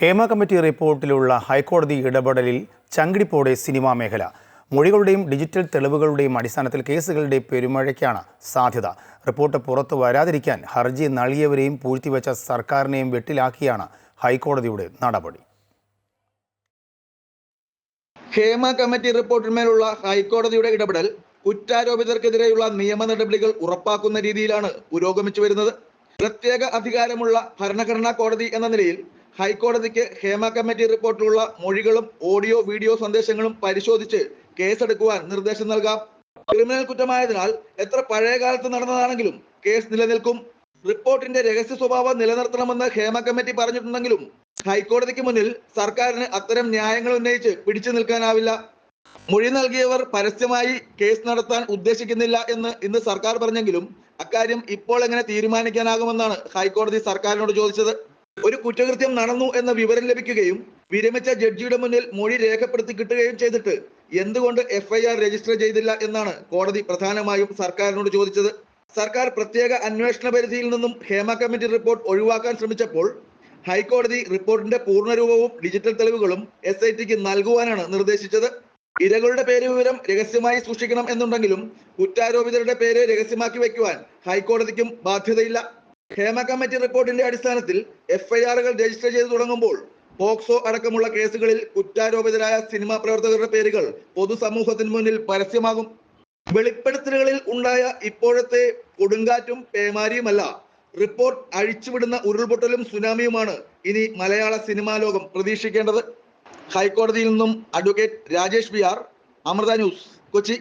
Hema committee റിപ്പോർട്ടിലുള്ള ഹൈക്കോടതി ഇടപെടലിൽ ചങ്കിടിപ്പോടെ cinema മേഖല. മൊഴികളുടെയും ഡിജിറ്റൽ തെളിവുകളുടെയും അടിസ്ഥാനത്തിൽ കേസുകളുടെ പെരുമഴയ്ക്കാണ് സാധ്യത. റിപ്പോർട്ട് പുറത്തു വരാതിരിക്കാൻ ഹർജി നൽകിയവരെയും പൂഴ്ത്തിവെച്ച സർക്കാരിനെയും വെട്ടിലാക്കിയാണ് ഹൈക്കോടതിയുടെ നടപടി. ഹേമ കമ്മിറ്റി റിപ്പോർട്ടിന്മേലുള്ള ഹൈക്കോടതിയുടെ ഇടപെടൽ കുറ്റാരോപിതർക്കെതിരെയുള്ള നിയമ നടപടികൾ ഉറപ്പാക്കുന്ന രീതിയിലാണ് പുരോഗമിച്ചു വരുന്നത്. പ്രത്യേക അധികാരമുള്ള ഭരണഘടനാ കോടതി എന്ന നിലയിൽ ഹൈക്കോടതിക്ക് ഹേമ കമ്മിറ്റി റിപ്പോർട്ടിലുള്ള മൊഴികളും ഓഡിയോ വീഡിയോ സന്ദേശങ്ങളും പരിശോധിച്ച് കേസെടുക്കുവാൻ നിർദ്ദേശം നൽകാം. ക്രിമിനൽ കുറ്റമായതിനാൽ എത്ര പഴയ കാലത്ത് നടന്നതാണെങ്കിലും കേസ് നിലനിൽക്കും. റിപ്പോർട്ടിന്റെ രഹസ്യ സ്വഭാവം നിലനിർത്തണമെന്ന് ഹേമ കമ്മിറ്റി പറഞ്ഞിട്ടുണ്ടെങ്കിലും ഹൈക്കോടതിക്ക് മുന്നിൽ സർക്കാരിന് അത്തരം ന്യായങ്ങൾ ഉന്നയിച്ച് പിടിച്ചു നിൽക്കാനാവില്ല. മൊഴി നൽകിയവർ പരസ്യമായി കേസ് നടത്താൻ ഉദ്ദേശിക്കുന്നില്ല എന്ന് ഇന്ന് സർക്കാർ പറഞ്ഞെങ്കിലും അക്കാര്യം ഇപ്പോൾ എങ്ങനെ തീരുമാനിക്കാനാകുമെന്നാണ് ഹൈക്കോടതി സർക്കാരിനോട് ചോദിച്ചത്. ഒരു കുറ്റകൃത്യം നടന്നു എന്ന വിവരം ലഭിക്കുകയും വിരമിച്ച ജഡ്ജിയുടെ മുന്നിൽ മൊഴി രേഖപ്പെടുത്തി കിട്ടുകയും ചെയ്തിട്ട് എന്തുകൊണ്ട് എഫ്ഐആർ രജിസ്റ്റർ ചെയ്തില്ല എന്നാണ് കോടതി പ്രധാനമായും സർക്കാരിനോട് ചോദിച്ചത്. സർക്കാർ പ്രത്യേക അന്വേഷണ പരിധിയിൽ നിന്നും ഹേമ കമ്മിറ്റി റിപ്പോർട്ട് ഒഴിവാക്കാൻ ശ്രമിച്ചപ്പോൾ ഹൈക്കോടതി റിപ്പോർട്ടിന്റെ പൂർണരൂപവും ഡിജിറ്റൽ തെളിവുകളും എസ് ഐ ടിക്ക് നൽകുവാനാണ് നിർദ്ദേശിച്ചത്. ഇരകളുടെ പേര് വിവരം രഹസ്യമായി സൂക്ഷിക്കണം എന്നുണ്ടെങ്കിലും കുറ്റാരോപിതരുടെ പേര് രഹസ്യമാക്കി വയ്ക്കുവാൻ ഹൈക്കോടതിക്കും ബാധ്യതയില്ല. ഹേമ കമ്മിറ്റി റിപ്പോർട്ടിന്റെ അടിസ്ഥാനത്തിൽ എഫ്ഐആറുകൾ രജിസ്റ്റർ ചെയ്തു തുടങ്ങുമ്പോൾ പോക്സോ അടക്കമുള്ള കേസുകളിൽ കുറ്റാരോപിതരായ സിനിമാ പ്രവർത്തകരുടെ പേരുകൾ പൊതുസമൂഹത്തിന് മുന്നിൽ പരസ്യമാകും. വെളിപ്പെടുത്തലുകളിൽ ഉണ്ടായ ഇപ്പോഴത്തെ കൊടുങ്കാറ്റും പേമാരിയുമല്ല റിപ്പോർട്ട് അഴിച്ചുവിടുന്ന ഉരുൾപൊട്ടലും സുനാമിയുമാണ് ഇനി മലയാള സിനിമാ ലോകം പ്രതീക്ഷിക്കേണ്ടത്. ഹൈക്കോടതിയിൽ നിന്നും advocate Rajesh B R Amrita news Kochi.